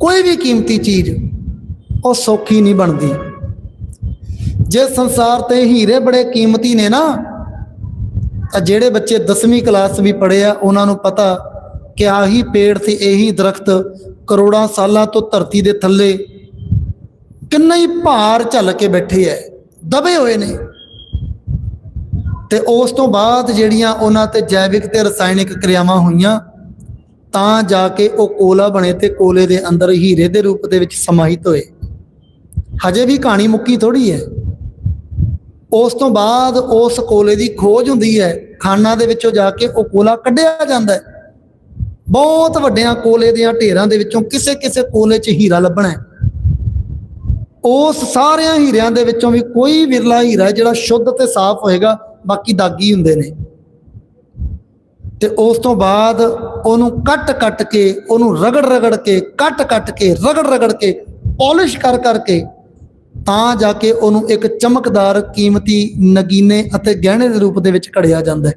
ਕੋਈ ਵੀ ਕੀਮਤੀ ਚੀਜ਼, ਉਹ ਸੌਖੀ ਨਹੀਂ ਬਣਦੀ। ਜੇ ਸੰਸਾਰ ਤੇ ਹੀਰੇ ਬੜੇ ਕੀਮਤੀ ਨੇ ਨਾ, ਤਾਂ ਜਿਹੜੇ ਬੱਚੇ 10ਵੀਂ ਕਲਾਸ ਵੀ ਪੜ੍ਹੇ ਆ, ਉਹਨਾਂ ਨੂੰ ਪਤਾ ਕਿ ਆਹੀ ਪੇੜ ਤੇ ਇਹੀ ਦਰਖਤ ਕਰੋੜਾਂ ਸਾਲਾਂ ਤੋਂ ਧਰਤੀ ਦੇ ਥੱਲੇ ਕਿੰਨਾ ਹੀ ਭਾਰ ਝੱਲ ਕੇ ਬੈਠੇ ਐ, ਦਬੇ ਹੋਏ ਨੇ। ਤੇ ਉਸ ਤੋਂ ਬਾਅਦ ਜਿਹੜੀਆਂ ਉਹਨਾਂ ਤੇ ਜੈਵਿਕ ਤੇ ਰਸਾਇਣਿਕ ਕਿਰਿਆਵਾਂ ਹੋਈਆਂ ਤਾਂ ਜਾ ਕੇ ਉਹ ਕੋਲਾ ਬਣੇ ਤੇ ਕੋਲੇ ਦੇ ਅੰਦਰ ਹੀਰੇ ਦੇ ਰੂਪ ਦੇ ਵਿੱਚ ਸਮਾਹਿਤ ਹੋਏ। ਹਜੇ ਵੀ ਕਹਾਣੀ ਮੁੱਕੀ ਥੋੜੀ ਹੈ। ਉਸ ਤੋਂ ਬਾਅਦ ਉਸ ਕੋਲੇ ਦੀ ਖੋਜ ਹੁੰਦੀ ਹੈ। ਖਾਨਾਂ ਦੇ ਵਿੱਚੋਂ ਜਾ ਕੇ ਉਹ ਕੋਲਾ ਕੱਢਿਆ ਜਾਂਦਾ ਹੈ। ਬਹੁਤ ਵੱਡਿਆਂ ਕੋਲੇ ਦੀਆਂ ਢੇਰਾਂ ਦੇ ਵਿੱਚੋਂ ਕਿਸੇ ਕਿਸੇ ਕੋਲੇ 'ਚ ਹੀਰਾ ਲੱਭਣਾ ਉਸ ਸਾਰਿਆਂ ਹੀਰਿਆਂ ਦੇ ਵਿੱਚੋਂ ਵੀ ਕੋਈ ਵਿਰਲਾ ਹੀਰਾ ਜਿਹੜਾ ਸ਼ੁੱਧ ਤੇ ਸਾਫ਼ ਹੋਏਗਾ, ਬਾਕੀ ਦਾਗੀ ਹੁੰਦੇ ਨੇ। ਤੇ ਉਸ ਤੋਂ ਬਾਅਦ ਉਹਨੂੰ ਕੱਟ ਕੱਟ ਕੇ, ਉਹਨੂੰ ਰਗੜ ਰਗੜ ਕੇ, ਕੱਟ ਕੱਟ ਕੇ, ਰਗੜ ਰਗੜ ਕੇ ਪਾਲਿਸ਼ ਕਰ ਕਰਕੇ ਤਾਂ ਜਾ ਕੇ ਉਹਨੂੰ ਇੱਕ ਚਮਕਦਾਰ ਕੀਮਤੀ ਨਗੀਨੇ ਅਤੇ ਗਹਿਣੇ ਦੇ ਰੂਪ ਦੇ ਵਿੱਚ ਘੜਿਆ ਜਾਂਦਾ ਹੈ।